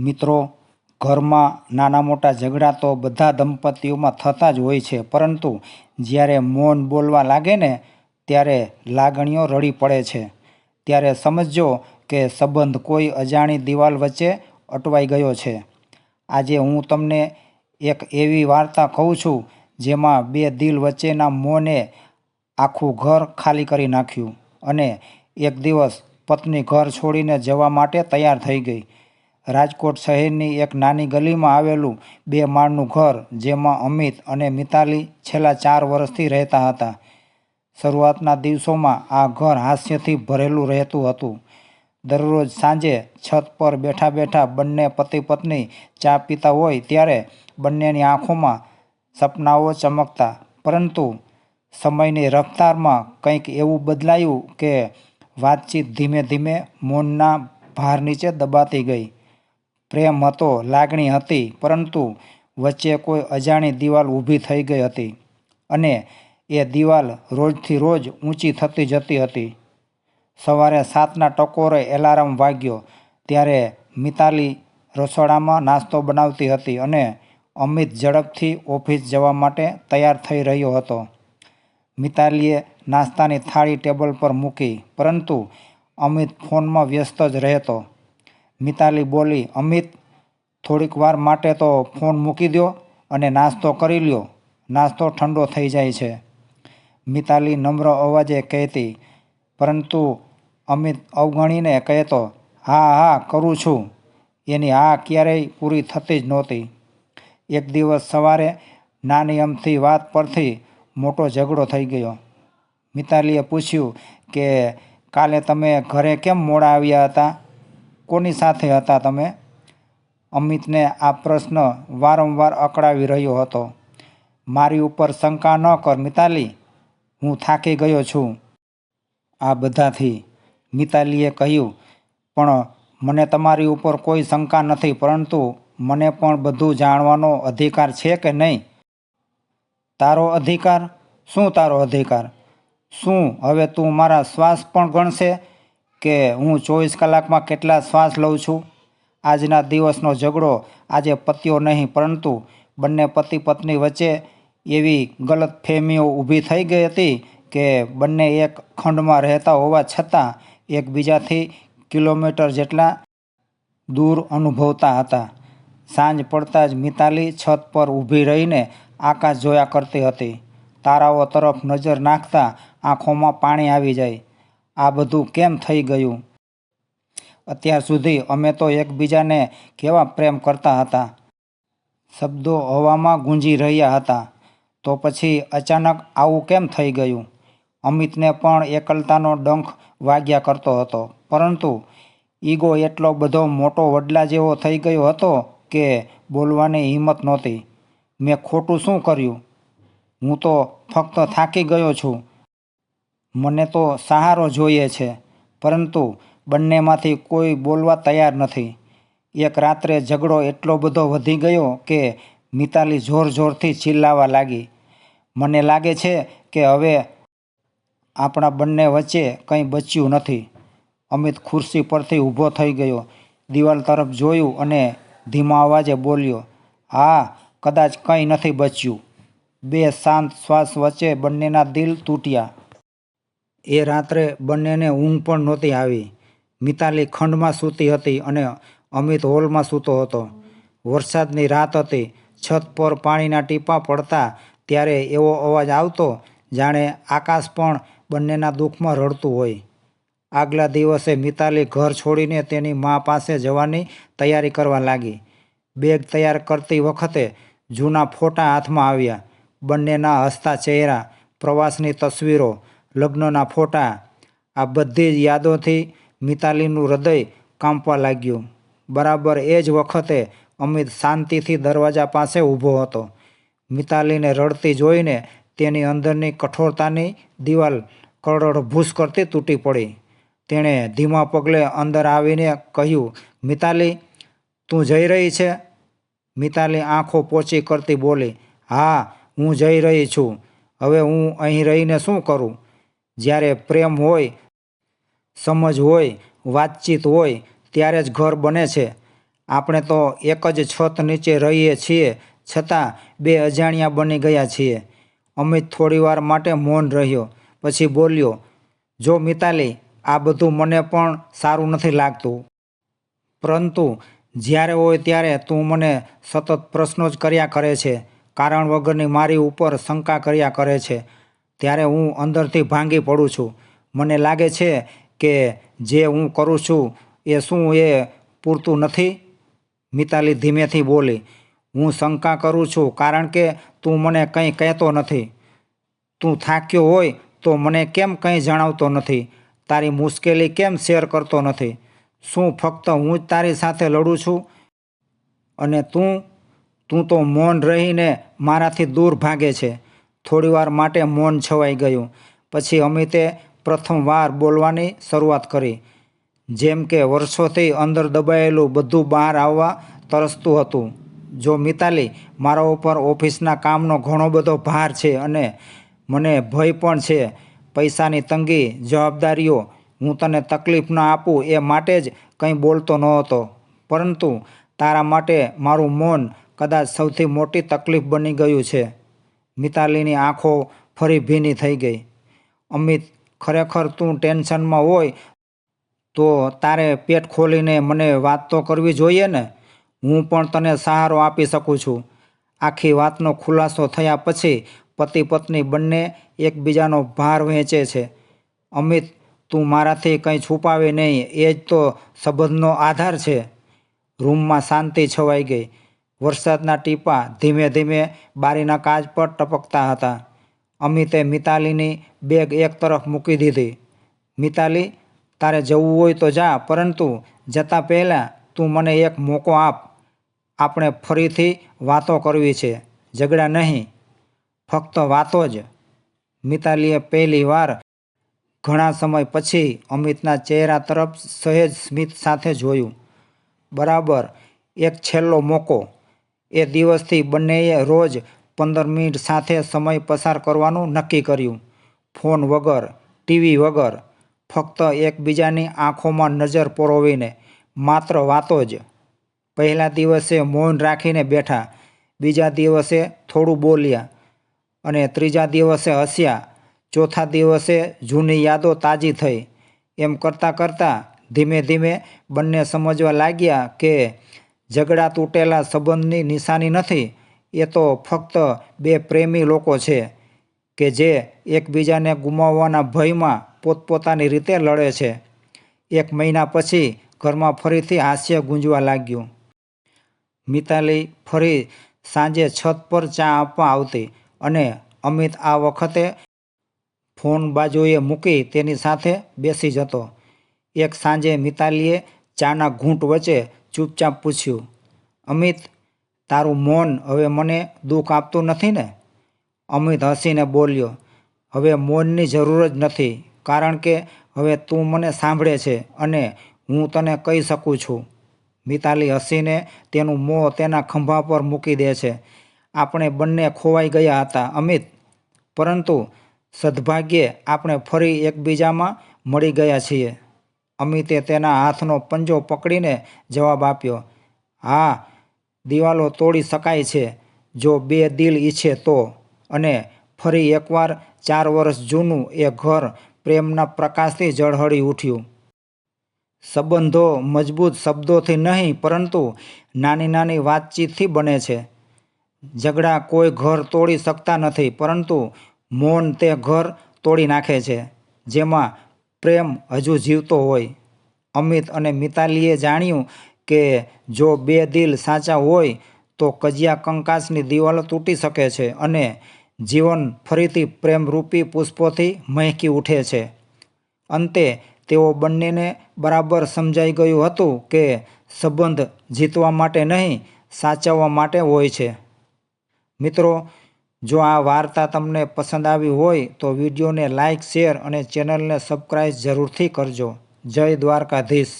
મિત્રો, ઘરમાં નાના મોટા ઝઘડા તો બધા દંપતીઓમાં થતા જ હોય છે. પરંતુ જ્યારે મૌન બોલવા લાગે ને, ત્યારે લાગણીઓ રડી પડે છે. ત્યારે સમજજો કે સંબંધ કોઈ અજાણી દિવાલ વચ્ચે અટવાઈ ગયો છે. આજે હું તમને એક એવી વાર્તા કહું છું, જેમાં બે દિલ વચ્ચેના મોને આખું ઘર ખાલી કરી નાખ્યું અને એક દિવસ પત્ની ઘર છોડીને જવા માટે તૈયાર થઈ ગઈ. રાજકોટ શહેરની એક નાની ગલીમાં આવેલું બે માળનું ઘર, જેમાં અમિત અને મિતાલી છેલ્લા ચાર વર્ષથી રહેતા હતા. શરૂઆતના દિવસોમાં આ ઘર હાસ્યથી ભરેલું રહેતું હતું. દરરોજ સાંજે છત પર બેઠા બેઠા બંને પતિ પત્ની ચા પીતા હોય ત્યારે બંનેની આંખોમાં સપનાઓ ચમકતા. પરંતુ સમયની રફતારમાં કંઈક એવું બદલાયું કે વાતચીત ધીમે ધીમે મૌનના ભાર નીચે દબાતી ગઈ. પ્રેમ હતો, લાગણી હતી, પરંતુ વચ્ચે કોઈ અજાણી દિવાલ ઊભી થઈ ગઈ હતી અને એ દિવાલ રોજથી રોજ ઊંચી થતી જતી હતી. સવારે સાતના ટકોરે એલાર્મ વાગ્યો, ત્યારે મિતાલી રસોડામાં નાસ્તો બનાવતી હતી અને અમિત ઝડપથી ઓફિસ જવા માટે તૈયાર થઈ રહ્યો હતો. મિતાલીએ નાસ્તાની થાળી ટેબલ પર મૂકી, પરંતુ અમિત ફોનમાં વ્યસ્ત જ રહેતો. મિતાલી બોલી, અમિત, થોડીક વાર માટે તો ફોન મૂકી દો અને નાસ્તો કરી લ્યો. નાસ્તો ઠંડો થઈ જાય છે. મિતાલી નમ્ર અવાજે કહેતી, પરંતુ અમિત અવગણીને કહેતો, હા હા, કરું છું. એની હા ક્યારેય પૂરી થતી જ નહોતી. એક દિવસ સવારે નાની અમથી વાત પરથી મોટો ઝઘડો થઈ ગયો. મિતાલીએ પૂછ્યું કે, કાલે તમે ઘરે કેમ મોડા આવ્યા હતા? કોની સાથે હતા તમે? અમિતને આ પ્રશ્ન વારંવાર અકળાવી રહ્યો હતો. મારી ઉપર શંકા ન કર, મિતાલી. હું થાકી ગયો છું. આ બધાથી મિતાલીએ કહ્યું, પણ મને તમારી ઉપર કોઈ શંકા નથી, પરંતુ મને પણ બધું જાણવાનો અધિકાર છે કે નહીં? તારો અધિકાર? શું તારો અધિકાર? શું હવે તું મારા શ્વાસ પણ ગણશે? કે હું ચોવીસ કલાકમાં કેટલા શ્વાસ લઉં છું? આજના દિવસનો ઝઘડો આજે પત્યો નહીં, પરંતુ બંને પતિ પત્ની વચ્ચે એવી ગલતફહેમીઓ ઊભી થઈ ગઈ હતી કે બંને એક ખંડમાં રહેતા હોવા છતાં એકબીજાથી કિલોમીટર જેટલા દૂર અનુભવતા હતા. સાંજ પડતાં જ મિતાલી છત પર ઊભી રહીને આકાશ જોયા કરતી હતી. તારાઓ તરફ નજર નાખતા આંખોમાં પાણી આવી જાય. આ બધું કેમ થઈ ગયું? અત્યાર સુધી અમે તો એકબીજાને કેવા પ્રેમ કરતા હતા? શબ્દો હવામાં ગુંજી રહ્યા હતા. તો પછી અચાનક આવું કેમ થઈ ગયું? અમિતને પણ એકલતાનો ડંખ વાગ્યા કરતો હતો. પરંતુ ઈગો એટલો બધો મોટો વડલા જેવો થઈ ગયો હતો કે બોલવાની હિંમત નહોતી. મેં ખોટું શું કર્યું? હું તો ફક્ત થાકી ગયો છું. મને તો સહારો જોઈએ છે, પરંતુ બંનેમાંથી કોઈ બોલવા તૈયાર નથી. એક રાત્રે ઝઘડો એટલો બધો વધી ગયો કે મિતાલી જોર જોરથી ચિલ્લાવા લાગી. મને લાગે છે કે હવે આપણા બંને વચ્ચે કંઈ બચ્યું નથી. અમિત ખુરશી પરથી ઊભો થઈ ગયો, દિવાલ તરફ જોયું અને ધીમા અવાજે બોલ્યો, હા, કદાચ કંઈ નથી બચ્યું. બે શાંત શ્વાસ વચ્ચે બંનેના દિલ તૂટ્યા. એ રાત્રે બંનેને ઊંઘ પણ નહોતી આવી. મિતાલી ખંડમાં સૂતી હતી અને અમિત હોલમાં સૂતો હતો. વરસાદની રાત હતી. છત પર પાણીના ટીપાં પડતા ત્યારે એવો અવાજ આવતો જાણે આકાશ પણ બંનેના દુઃખમાં રડતું હોય. આગલા દિવસે મિતાલી ઘર છોડીને તેની મા પાસે જવાની તૈયારી કરવા લાગી. બેગ તૈયાર કરતી વખતે જૂના ફોટા હાથમાં આવ્યા. બંનેના હસતા ચહેરા, પ્રવાસની તસવીરો લગ્નના ફોટા, આ બધી જ યાદોથી મિતાલીનું હૃદય કાંપવા લાગ્યું. બરાબર એ જ વખતે અમિત શાંતિથી દરવાજા પાસે ઊભો હતો. મિતાલીને રડતી જોઈને તેની અંદરની કઠોરતાની દિવાલ કરોડભૂસ કરતી તૂટી પડી. તેણે ધીમા પગલે અંદર આવીને કહ્યું, મિતાલી, તું જઈ રહી છે? મિતાલી આંખો પોચી કરતી બોલી, હા, હું જઈ રહી છું. હવે હું અહીં રહીને શું કરું? જ્યારે પ્રેમ હોય, સમજ હોય, વાતચીત હોય, ત્યારે જ ઘર બને છે. આપણે તો એક જ છત નીચે રહીએ છીએ, છતાં બે અજાણ્યા બની ગયા છીએ. અમિત થોડીવાર માટે મૌન રહ્યો, પછી બોલ્યો, જો મિતાલી, આ બધું મને પણ સારું નથી લાગતું. પરંતુ જ્યારે હોય ત્યારે તું મને સતત પ્રશ્નો જ કર્યા કરે છે, કારણ વગરની મારી ઉપર શંકા કર્યા કરે છે. ત્યારે હું અંદરથી ભાંગી પડું છું. મને લાગે છે કે જે હું કરું છું એ શું એ પૂરતું નથી? મિતાલી ધીમેથી બોલી, હું શંકા કરું છું કારણ કે તું મને કંઈ કહેતો નથી. તું થાક્યો હોય તો મને કેમ કંઈ જણાવતો નથી? તારી મુશ્કેલી કેમ શેર કરતો નથી? શું ફક્ત હું જ તારી સાથે લડું છું? અને તું તું તો મૌન રહીને મારાથી દૂર ભાગે છે. થોડીવાર માટે મૌન છવાઈ ગયું. પછી અમિતે પ્રથમવાર બોલવાની શરૂઆત કરી, જેમ કે વર્ષોથી અંદર દબાયેલું બધું બહાર આવવા તરસતું હતું. જો મિતાલી, મારા ઉપર ઓફિસના કામનો ઘણો બધો ભાર છે અને મને ભય પણ છે, પૈસાની તંગી, જવાબદારીઓ, હું તને તકલીફ ન આપું એ માટે જ કંઈ બોલતો નહોતો. પરંતુ તારા માટે મારું મૌન કદાચ સૌથી મોટી તકલીફ બની ગયું છે. મિતાલીની આંખો ફરી ભીની થઈ ગઈ. અમિત, ખરેખર તું ટેન્શનમાં હોય તો તારે પેટ ખોલીને મને વાત તો કરવી જોઈએ ને? હું પણ તને સહારો આપી શકું છું. આખી વાતનો ખુલાસો થયા પછી પતિ પત્ની બંને એકબીજાનો ભાર વહેંચે છે. અમિત, તું મારાથી કંઈ છુપાવે નહીં, એ જ તો સંબંધનો આધાર છે. રૂમમાં શાંતિ છવાઈ ગઈ. વરસાદના ટીપા ધીમે ધીમે બારીના કાચ પર ટપકતા હતા. અમિતે મિતાલીની બેગ એક તરફ મૂકી દીધી. મિતાલી, તારે જવું હોય તો જા, પરંતુ જતાં પહેલાં તું મને એક મોકો આપ. આપણે ફરીથી વાતો કરવી છે. ઝઘડા નહીં, ફક્ત વાતો જ. મિતાલીએ પહેલી વાર ઘણા સમય પછી અમિતના ચહેરા તરફ સહેજ સ્મિત સાથે જોયું. બરાબર, એક છેલ્લો મોકો. એ દિવસથી બંનેએ રોજ પંદર મિનિટ સાથે સમય પસાર કરવાનું નક્કી કર્યું. ફોન વગર, ટીવી વગર, ફક્ત એકબીજાની આંખોમાં નજર પરોવીને, માત્ર વાતો જ. પહેલા દિવસે મૌન રાખીને બેઠા, બીજા દિવસે થોડું બોલ્યા અને ત્રીજા દિવસે હસ્યા, ચોથા દિવસે જૂની યાદો તાજી થઈ. એમ કરતાં કરતાં ધીમે ધીમે બંને સમજવા લાગ્યા કે ઝઘડા તૂટેલા સંબંધની નિશાની નથી, એ તો ફક્ત બે પ્રેમી લોકો છે, કે જે એકબીજાને ગુમાવવાના ભયમાં પોતપોતાની રીતે લડે છે. એક મહિના પછી ઘરમાં ફરીથી હાસ્ય ગુંજવા લાગ્યું. મિતાલી ફરી સાંજે છત પર ચા આપવા આવતી અને અમિત આ વખતે ફોન બાજુએ મૂકી તેની સાથે બેસી જતો. એક સાંજે મિતાલીએ ચાના ઘૂંટ વચ્ચે ચૂપચાપ પૂછ્યું, અમિત, તારું મૌન હવે મને દુઃખ આપતું નથી ને? અમિત હસીને બોલ્યો, હવે મૌનની જરૂર જ નથી, કારણ કે હવે તું મને સાંભળે છે અને હું તને કહી શકું છું. મિતાલી હસીને તેનું મોં તેના ખંભા પર મૂકી દે છે. આપણે બંને ખોવાઈ ગયા હતા, અમિત. પરંતુ સદભાગ્યે આપણે ફરી એકબીજામાં મળી ગયા છીએ. અમિતે તેના હાથનો પંજો પકડીને જવાબ આપ્યો, હા, દિવાલો તોડી શકાય છે. જો બે દિલ ઈચ્છે તો. અને ફરી એકવાર ચાર વર્ષ જૂનું એ ઘર પ્રેમના પ્રકાશથી ઝળહળી ઉઠ્યું. સંબંધો મજબૂત શબ્દોથી નહીં, પરંતુ નાની નાની વાતચીતથી બને છે. ઝઘડા કોઈ ઘર તોડી શકતા નથી, પરંતુ મૌન તે ઘર તોડી નાખે છે, જેમાં પ્રેમ હજુ જીવતો હોય. અમિત અને મિતાલીએ જાણ્યું કે જો બે દિલ સાચા હોય, તો કજિયા કંકાસની દિવાલો તૂટી શકે છે અને જીવન ફરીથી પ્રેમરૂપી પુષ્પોથી મહેકી ઉઠે છે. અંતે તેઓ બંનેને બરાબર સમજાઈ ગયું હતું કે સંબંધ જીતવા માટે નહીં, સાચવવા માટે હોય છે. મિત્રો જો આ વાર્તા તમને પસંદ આવી હોય તો વિડીયોને લાઇક, શેર અને ચેનલને સબસ્ક્રાઈબ જરૂરથી કરજો. જય દ્વારકાધીશ.